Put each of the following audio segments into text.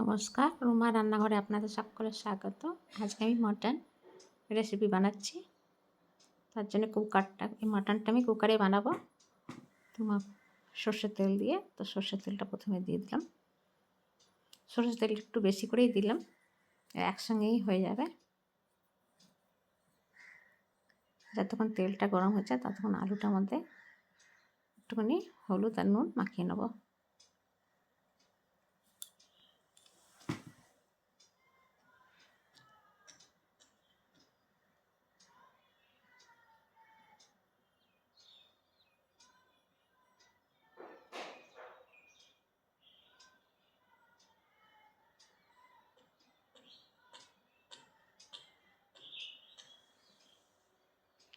নমস্কার, রুমা রান্নাঘরে আপনাদের সকলের স্বাগত। আজকে আমি মটন রেসিপি বানাচ্ছি। তার জন্য কুকারটা এই মটনটা আমি কুকারে বানাবো। তোমার সর্ষের তেল দিয়ে, তো সর্ষের তেলটা প্রথমে দিয়ে দিলাম। সর্ষের তেল একটু বেশি করেই দিলাম, একসঙ্গেই হয়ে যাবে। যতক্ষণ তেলটা গরম হচ্ছে, ততক্ষণ আলুটার মধ্যে একটুখানি হলুদ আর নুন মাখিয়ে নেব।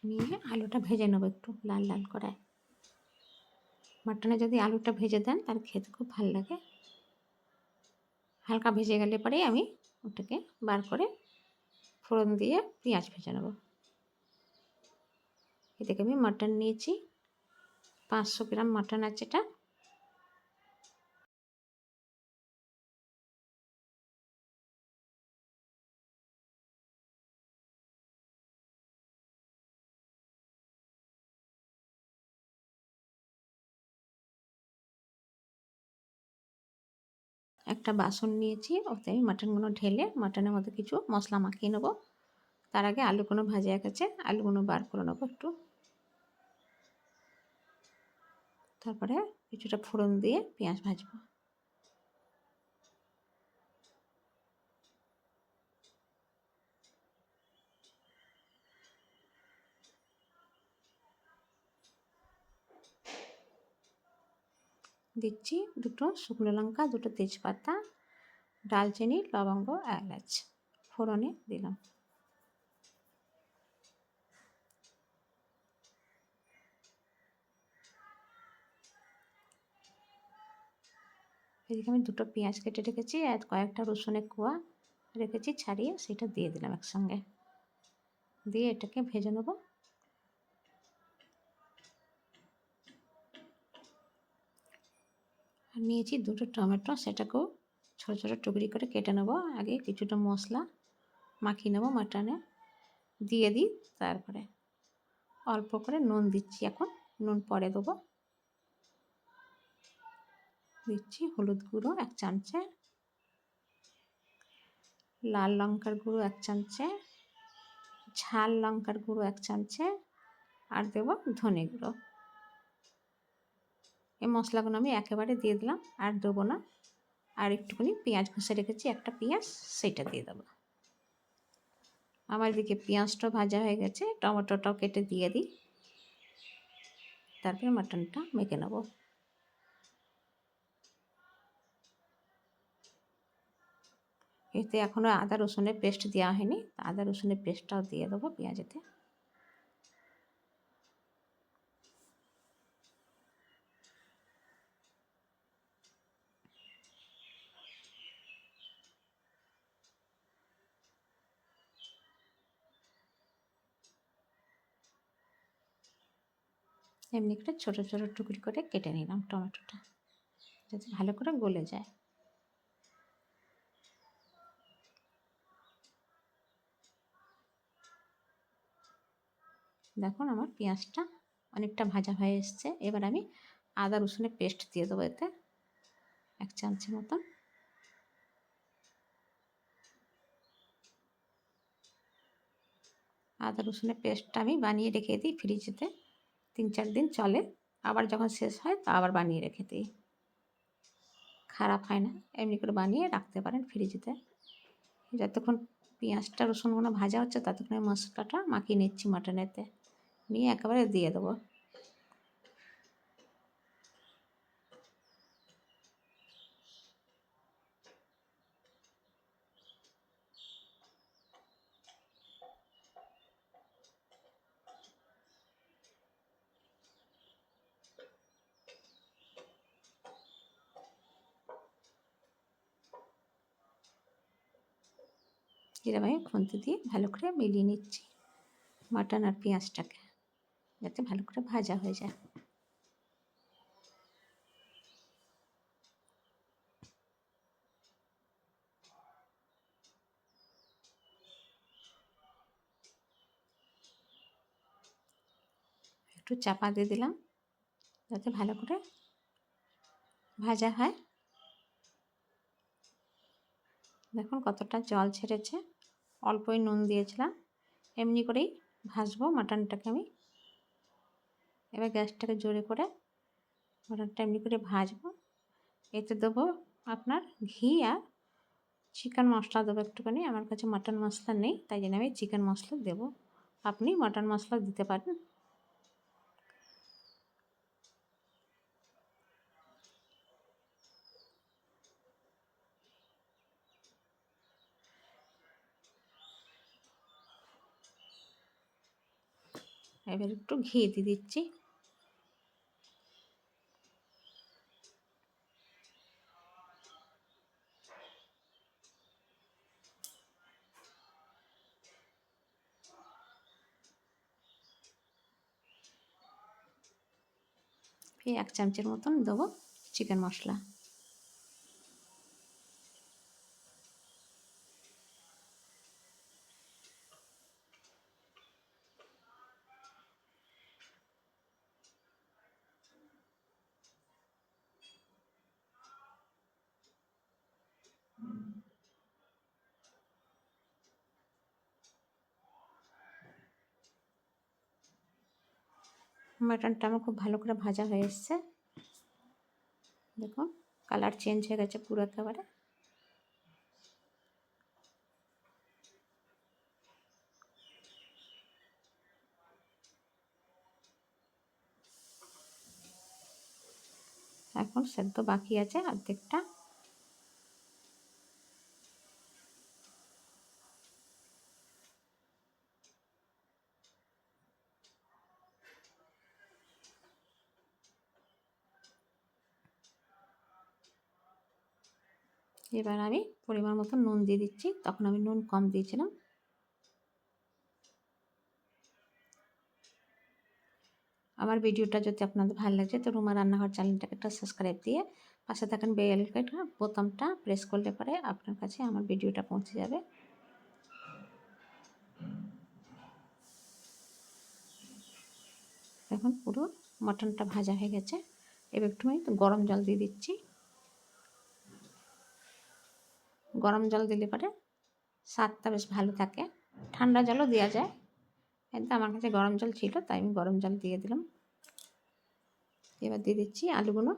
নিয়ে আলুটা ভেজে নেব একটু, লাল লাল করে। মাটনে যদি আলুটা ভেজে দেন তার খেতে খুব ভালো লাগে। হালকা ভেজে গেলে পরেই আমি ওটাকে বার করে ফোড়ন দিয়ে পেঁয়াজ ভেজে নেব। এদিকে আমি মাটন নিয়েছি। পাঁচশো গ্রাম মাটন আছে এটা। একটা বাসন নিয়েছি, ওতে আমি মাটনগুলো ঢেলে মাটনের মধ্যে কিছু মশলা মাখিয়ে নেব। তার আগে আলুগুলো ভাজা গেছে, আলুগুলো বার করে নেব একটু। তারপরে কিছুটা ফোড়ন দিয়ে পেঁয়াজ ভাজবো। দিচ্ছি দুটো শুকনো লঙ্কা, দুটো তেজপাতা, ডালচিনি, লবঙ্গ, এলাচ। ফোড়নে দিলাম। এদিকে আমি দুটো পেঁয়াজ কেটে রেখেছি আর কয়েকটা রসুনের কোয়া রেখেছি, ছাড়িয়ে সেটা দিয়ে দিলাম একসঙ্গে। দিয়ে এটাকে ভেজে নেব। আর নিয়েছি দুটো টমেটো, সেটাকেও ছোটো ছোটো টুকরি করে কেটে নেব। আগে কিছুটা মশলা মাখিয়ে নেব মাটনে, দিয়ে দিই তারপরে অল্প করে নুন দিচ্ছি এখন, নুন পরে দেবো। দিচ্ছি হলুদ গুঁড়ো এক চামচে, লাল লঙ্কার গুঁড়ো এক চামচে, ঝাল লঙ্কার গুঁড়ো এক চামচে, আর দেবো ধনে গুঁড়ো। এই মশলাগুলো আমি একেবারে দিয়ে দিলাম, আর দেবো না। আর একটুখানি পেঁয়াজ ঘষে রেখেছি, একটা পেঁয়াজ সেইটা দিয়ে দেবো। আমার দিকে পেঁয়াজটা ভাজা হয়ে গেছে, টমেটোটাও কেটে দিয়ে দিই। তারপরে মাটনটা মেখে নেব। এতে এখনও আদা রসুনের পেস্ট দেওয়া হয়নি আদা রসুনের পেস্টটাও দিয়ে দেবো পেঁয়াজেতে। এমনি করে ছোটো ছোটো টুকরি করে কেটে নিলাম টমেটোটা। যাতে ভালো করে গলে যায়। দেখুন আমার পেঁয়াজটা অনেকটা ভাজা হয়ে এসছে। এবার আমি আদা, রসুনের পেস্ট দিয়ে দেবো এতে, এক চামচের মতন। আদা, রসুনের পেস্টটা আমি বানিয়ে রেখে দিই ফ্রিজেতে। তিন চার দিন চলে। আবার যখন শেষ হয় তা আবার বানিয়ে রেখে দিই। খারাপ হয় না। এমনি করে বানিয়ে রাখতে পারেন ফ্রিজেতে যতক্ষণ পেঁয়াজটা রসুনগুলো ভাজা হচ্ছে, ততক্ষণ মশলাটা মাখিয়ে নিচ্ছি মাটনেতে। নিয়ে একেবারে দিয়ে দেবো। এরভাবে খুন্তি দিয়ে ভালো করে মিলিয়ে নিচ্ছি মাটন আর পেঁয়াজটাকে, যাতে ভালো করে ভাজা হয়ে যায়। একটু চাপা দিয়ে দিলাম, যাতে ভালো করে ভাজা হয়। দেখুন কতটা জল ছেড়েছে। অল্পই নুন দিয়েছিলাম। এমনি করেই ভাজবো মাটনটাকে আমি। এবার গ্যাসটাকে জোরে করে মাটনটা এমনি করে ভাজবো। এতে দেবো আপনার ঘি আর চিকেন মশলা দেবো একটুখানি। আমার কাছে মাটন মশলা নেই, তাই জন্য আমি চিকেন মশলা দেবো। আপনি মাটন মশলা দিতে পারেন। এবার একটু ঘি দিয়ে দিচ্ছি। এক চামচের মতন দেবো চিকেন মশলা। মাটনটা আমার খুব ভালো করে ভাজা হয়ে এসছে। দেখুন, কালার চেঞ্জ হয়ে গেছে পুরো একেবারে। এখন সেদ্ধ বাকি আছে অর্ধেকটা। এবার আমি পরিমাণ মতো নুন দিয়ে দিচ্ছি। তখন আমি নুন কম দিয়েছিলাম। আমার ভিডিওটা যদি আপনাদের ভালো লাগছে তো রুমা রান্নাঘর চ্যানেলটাকে একটা সাবস্ক্রাইব দিয়ে পাশে থাকেন বেল বোতামটা প্রেস করলে পরে আপনার কাছে আমার ভিডিওটা পৌঁছে যাবে। এখন পুরো মটনটা ভাজা হয়ে গেছে। এবার একটু আমি গরম জল দিয়ে দিচ্ছি। গরম জল দিলে পরে স্বাদটা বেশ ভালো থাকে। ঠান্ডা জলও দেওয়া যায়। কিন্তু আমার কাছে গরম জল ছিল, তাই আমি গরম জল দিয়ে দিলাম। এবার দিয়ে দিচ্ছি আলুগুলো।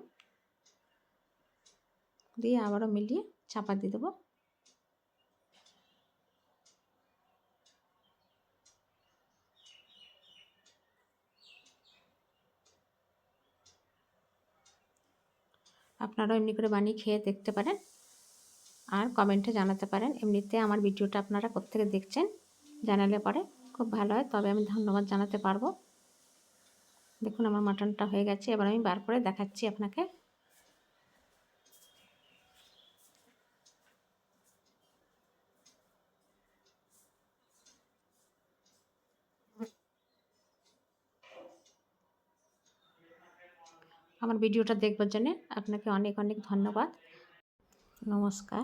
দিয়ে আবারও মিলিয়ে চাপা দিয়ে দেবো। আপনারাও এমনি করে বানিয়ে খেয়ে দেখতে পারেন। আর কমেন্টে জানাতে পারেন। এমনিতে আমার ভিডিওটা আপনারা কোথেকে দেখছেন জানালে পরে খুব ভালো হয়, তবে আমি ধন্যবাদ জানাতে পারব। দেখুন, আমার মাটনটা হয়ে গেছে, এবার আমি বার করে দেখাচ্ছি আপনাকে। আমার ভিডিওটা দেখবার জন্য আপনাকে অনেক অনেক ধন্যবাদ। নমস্কার।